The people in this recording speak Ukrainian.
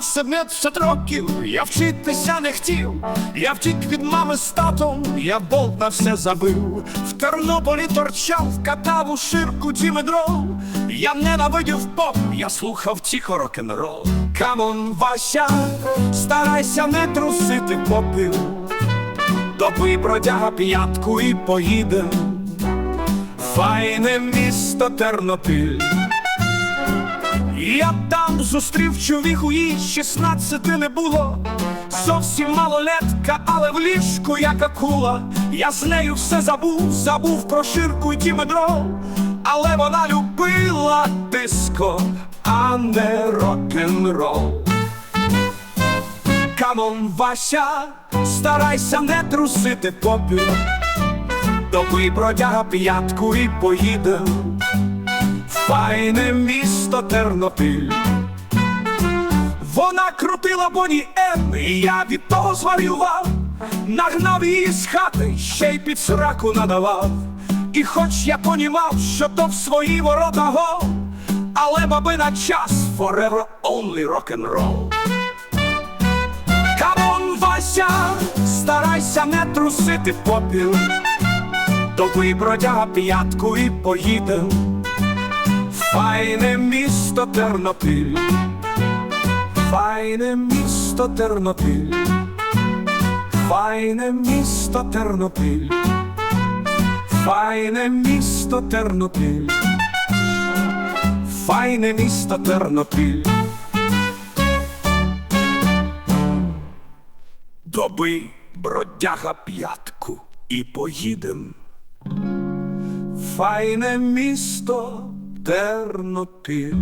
17 років, я вчитися не хотів, я втік від мами з татом, я болт на все забив. В Тернополі торчав, катав у ширку дімедрол. Я ненавидів поп, я слухав тихо рок-н-рол. Камон, Вася, старайся не трусити попів. Допий бродяга п'ятку і поїдем. Файне місто Тернопіль. Я там зустрів чоловіку, їй 16 не було. Зовсім малолетка, але в ліжку як акула. Я з нею все забув, забув про ширку й дімедрол. Але вона любила диско, а не рок-н-рол. Камон, Вася, старайся не трусити попів. Допий бродяга п'ятку і поїдем. Файне місто Тернопіль. Вона крутила Боні М, і я від того зварював, нагнав її з хати, ще й під сраку надавав. І хоч я понімав, що то в свої ворота гол, але бабина час forever only rock'n'roll. Камон, Вася, старайся не трусити попіл, Допий бродяга п'ятку і поїдем. Файне місто Тернопіль, файне місто Тернопіль, файне місто Тернопіль, файне місто Тернопіль, файне місто Тернопіль. Доби бродяга п'ятку і поїдем. Файне місто Тернопіль.